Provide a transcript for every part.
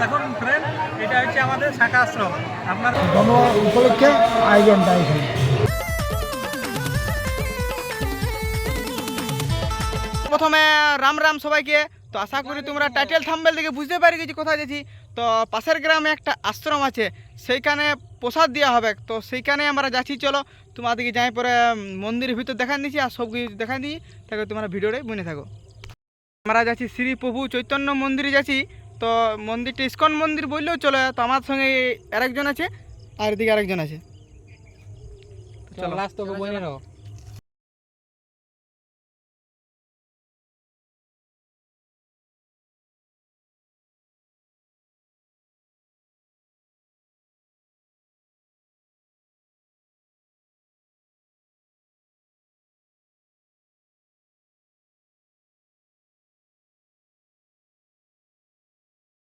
দেখুন ফ্রেন্ড এটা হচ্ছে আমাদের শাখা আশ্রম। আপনার উপলক্ষে আয়োজনটা এখানে প্রথমে রাম রাম সবাইকে। তো আশা করি তোমরা টাইটেল থাম্বেল থেকে বুঝতে পারি গেছি কোথায় যাচ্ছি তো পাশের গ্রামে একটা আশ্রম আছে সেইখানে প্রসাদ দেওয়া হবে। তো সেইখানে আমরা যাচ্ছি চলো। তোমাদেরকে যাই পরে মন্দিরের ভিতর দেখান দিচ্ছি আর সব কিছু দেখান দিই। তাকে তোমরা ভিডিওটাই মনে থাকো। আমরা যাচ্ছি শ্রী প্রভু চৈতন্য মন্দিরে যাচ্ছি। তো মন্দিরটি ইস্কন মন্দির বললেও চলে তো আমার সঙ্গে আরেকজন আছে আর এদিকে আরেকজন আছে। চলো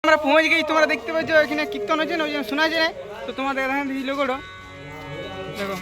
আমরা পৌঁছে গেছি, তোমরা দেখতে পাচ্ছ এখানে কীর্তন হচ্ছে না ওই জন্য শোনা যায় তো তোমাদের এখানে দিদি লোকটা দেখো।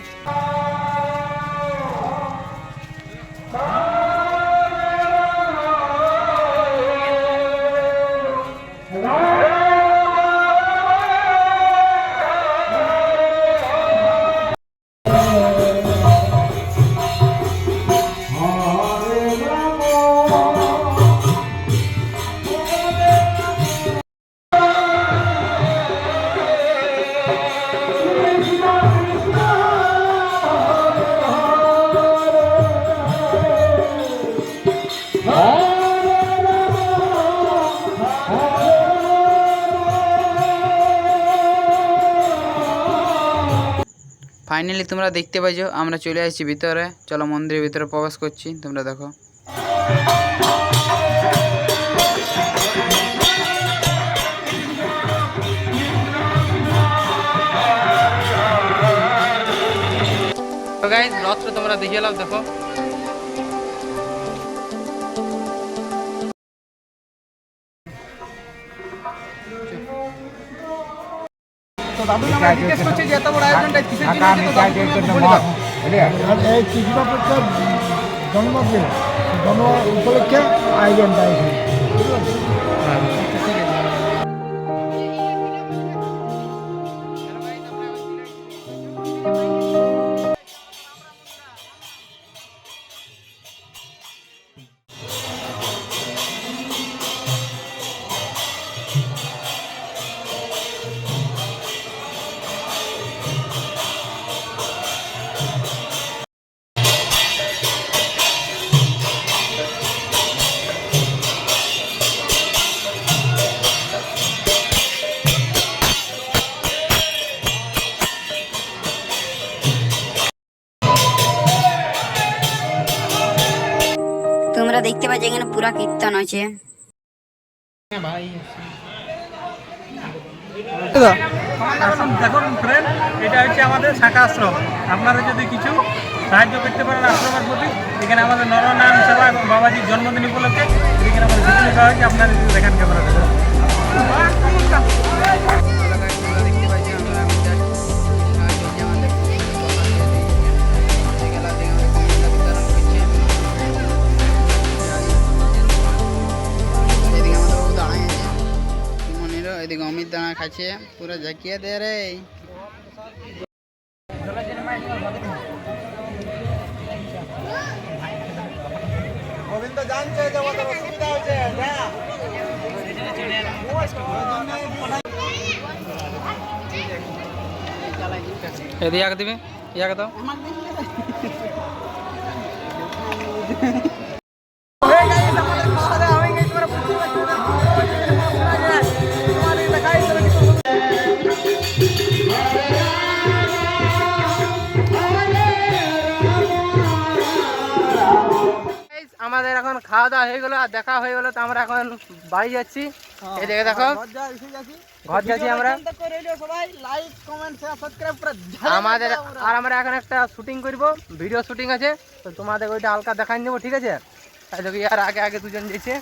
ফাইনালি তোমরা দেখতে পাইছো, আমরা চলে আসছি ভিতরে। চলো মন্দিরের ভিতরে প্রবেশ করছি, তোমরা দেখো। গাইজ তোমরা দেখিয়ে এলাম, দেখো। তো দাদু আমরা জিজ্ঞেস করছি যে এত বড় আয়োজনটা কিসের জন্য হচ্ছে তো দাদু তুমি বলে দাও। আর এই কৃষ্ণপক্ষের জন্মদিন জন্ম উপলক্ষে আয়োজনটা এখানে দেখতে পাচ্ছ এখানে পুরা কীর্তন আছে আসুন দেখুন ফ্রেন্ড এটা হচ্ছে আমাদের শাখা আশ্রম আপনারা যদি কিছু সাহায্য করতে পারেন আশ্রমের প্রতি, এখানে আমাদের নরনারায়ণ সেবা এবং বাবাজির জন্মদিন উপলক্ষে এখানে আমাদের লেখা হয়েছে, আপনারা দেখেন ক্যামেরা এদিকে অমিত দানা খাচ্ছে পুরো ঝাঁকিয়ে দে রে। গোবিন্দ জানছে যে আমাদের অসুবিধা হয়েছে যা। এদিকে ইয়াকে দিবি ইয়াকে দাও। আমাদের এখন খাওয়া দাওয়া হয়ে গেলো আর দেখা হয়ে গেলো তো আমরা এখন বাড়ি যাচ্ছি। এই দেখে দেখো। ঘর যাচ্ছি। আমরা। আমাদের আর আমরা এখন একটা শুটিং করব ভিডিও শুটিং আছে। তো তোমাদের ওইটা হালকা দেখাই নেব ঠিক আছে? তাই দেখি আর আগে আগে দুজন যেছে